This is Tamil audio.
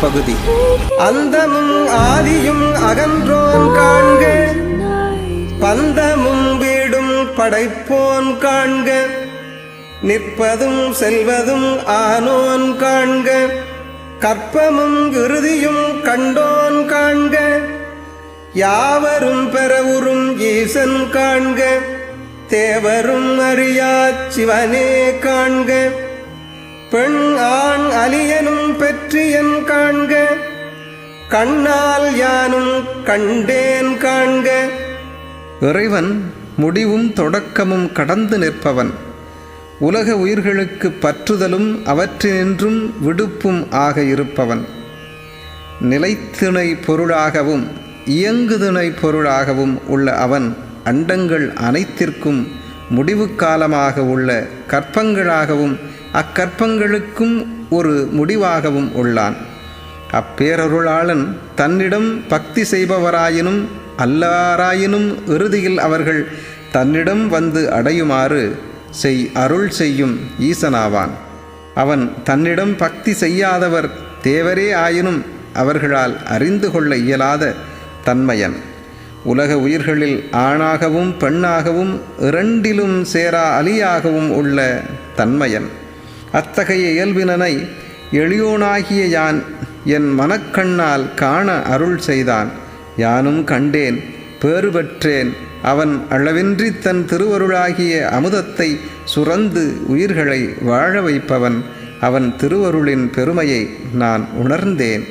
பகுதி அந்தமும் ஆதியும் அகன்றோன் காண்க. பந்தமும் வீடும் படைப்போன் காண்க. நிற்பதும் செல்வதும் ஆனோன் காண்க. கற்பமும் இறுதியும் கண்டோன் காண்க. யாவரும் பெறவுறும் ஈசன் காண்க. தேவரும் அறியா சிவனே காண்க. பெண் ஆண் அலி பெற்றியன் காண்க. கண்ணால் யானும் கண்டேன் காண்க. இறைவன் முடிவும் தொடக்கமும் கடந்து நிற்பவன். உலக உயிர்களுக்கு பற்றுதலும் அவற்றினின்றும் விடுப்பும் ஆக இருப்பவன். நிலைத்திணை பொருளாகவும் இயங்குதிணை பொருளாகவும் உள்ள அவன் அண்டங்கள் அனைத்திற்கும் முடிவு காலமாக உள்ள கற்பங்களாகவும் அக்கற்பங்களுக்கும் ஒரு முடிவாகவும் உள்ளான். அப்பேரருளாளன் தன்னிடம் பக்தி செய்பவராயினும் அல்லாராயினும் இறுதியில் அவர்கள் தன்னிடம் வந்து அடையுமாறு செய் அருள் செய்யும் ஈசனாவான். அவன் தன்னிடம் பக்தி செய்யாதவர் தேவரே ஆயினும் அவர்களால் அறிந்து கொள்ள இயலாத தன்மையன். உலக உயிர்களில் ஆணாகவும் பெண்ணாகவும் இரண்டிலும் சேரா அலியாகவும் உள்ள தன்மையன். அத்தகைய இயல்பினனை எளியோனாகிய யான் என் மனக்கண்ணால் காண அருள் செய்தான். யானும் கண்டேன் பேறு பெற்றேன் அவன் அளவின்றி தன் திருவருளாகிய அமுதத்தை சுரந்து உயிர்களை வாழ வைப்பவன். அவன் திருவருளின் பெருமையை நான் உணர்ந்தேன்.